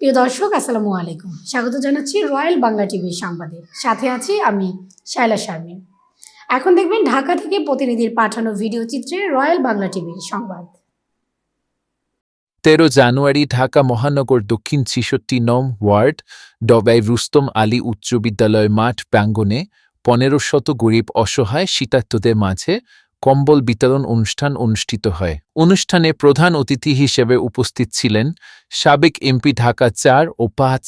প্রিয় দর্শক, আসসালামু আলাইকুম। স্বাগত জানাচ্ছি রয়্যাল বাংলা টিভির সংবাদে। সাথে আছি আমি শায়লা শারমিন। এখন দেখবেন ঢাকা থেকে প্রতিনিধির পাঠানো ভিডিও চিত্রে রয়্যাল বাংলা টিভির সংবাদ। তেরো জানুয়ারি ঢাকা মহানগর দক্ষিণ ছিষট্টি নম ওয়ার্ড ডবাই রুস্তম আলী উচ্চ বিদ্যালয় মাঠ প্রাঙ্গণে পনেরো শত গরিব অসহায় শীতার্তদের মাঝে কম্বল বিতরণ অনুষ্ঠান অনুষ্ঠিত হয়। অনুষ্ঠানে প্রধান অতিথি হিসেবে উপস্থিত ছিলেন সাবেক এমপি ঢাকা চার ও পাঁচ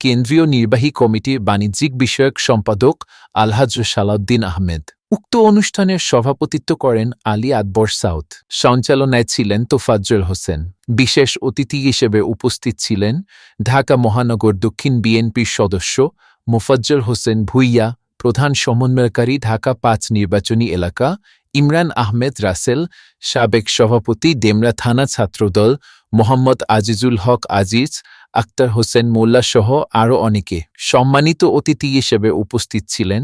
কেন্দ্রীয় নির্বাহী কমিটির বাণিজ্যিক বিষয়ক সম্পাদক আলহাজ সালাউদ্দিন আহমেদ। উক্ত অনুষ্ঠানের সভাপতিত্ব করেন আলী আকবর সাউথ। সঞ্চালনায় ছিলেন তোফাজ্জল হোসেন। বিশেষ অতিথি হিসেবে উপস্থিত ছিলেন ঢাকা মহানগর দক্ষিণ বিএনপির সদস্য মোফাজ্জল হোসেন ভুইয়া প্রধান সমন্বয়কারী ঢাকা পাঁচ নির্বাচনী এলাকা ইমরান আহমেদ রাসেল, সাবেক সভাপতি ডেমরা থানা ছাত্রদল, মোহাম্মদ আজিজুল হক আজিজ, আক্তার হোসেন মোল্লা সহ আরও অনেকে। সম্মানিত অতিথি হিসেবে উপস্থিত ছিলেন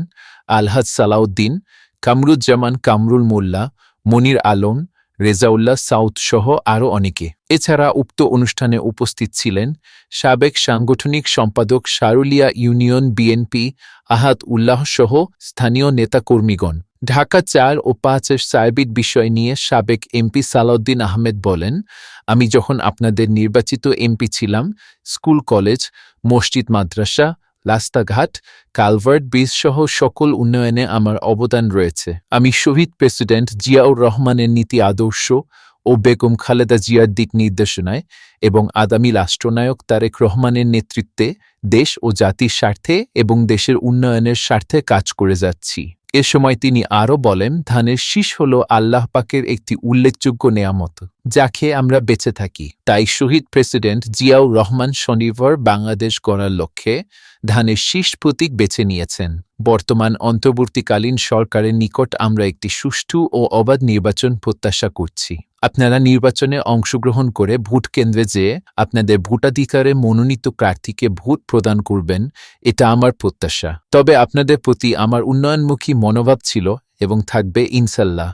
আলহাজ সালাউদ্দিন, কামরুজ্জামান কামরুল মোল্লা, মনির আলম, রেজাউল্লাহ সাউথ সহ আরও অনেকে। এছাড়া উক্ত অনুষ্ঠানে উপস্থিত ছিলেন সাবেক সাংগঠনিক সম্পাদক সারুলিয়া ইউনিয়ন বিএনপি আহাত উল্লাহ সহ স্থানীয় নেতাকর্মীগণ। ঢাকা চার ও পাঁচের সার্বিক বিষয় নিয়ে সাবেক এমপি সালাউদ্দিন আহমেদ বলেন, আমি যখন আপনাদের নির্বাচিত এমপি ছিলাম, স্কুল, কলেজ, মসজিদ, মাদ্রাসা, রাস্তাঘাট, কালভার্ট সহ সকল উন্নয়নে আমার অবদান রয়েছে। আমি শহীদ প্রেসিডেন্ট জিয়াউর রহমানের নীতি আদর্শ ও বেগম খালেদা জিয়ার দিক নির্দেশনায় এবং আগামী রাষ্ট্রনায়ক তারেক রহমানের নেতৃত্বে দেশ ও জাতির স্বার্থে এবং দেশের উন্নয়নের স্বার্থে কাজ করে যাচ্ছি। এ সময় তিনি আরও বলেন, ধানের শীষ হল আল্লাহ পাকের একটি উল্লেখযোগ্য নেয়ামত, যা খেয়ে আমরা বেঁচে থাকি। তাই শহীদ প্রেসিডেন্ট জিয়াউর রহমান শনিবার বাংলাদেশ গড়ার লক্ষ্যে ধানের শীষ প্রতীক বেছে নিয়েছেন। বর্তমান অন্তর্বর্তীকালীন সরকারের নিকট আমরা একটি সুষ্ঠু ও অবাধ নির্বাচন প্রত্যাশা করছি। আপনারা নির্বাচনে অংশগ্রহণ করে ভোট কেন্দ্রে যেয়ে আপনাদের ভোটাধিকারে মনোনীত প্রার্থীকে ভোট প্রদান করবেন, এটা আমার প্রত্যাশা। তবে আপনাদের প্রতি আমার উন্নয়নমুখী মনোভাব ছিল এবং থাকবে ইনশাল্লাহ।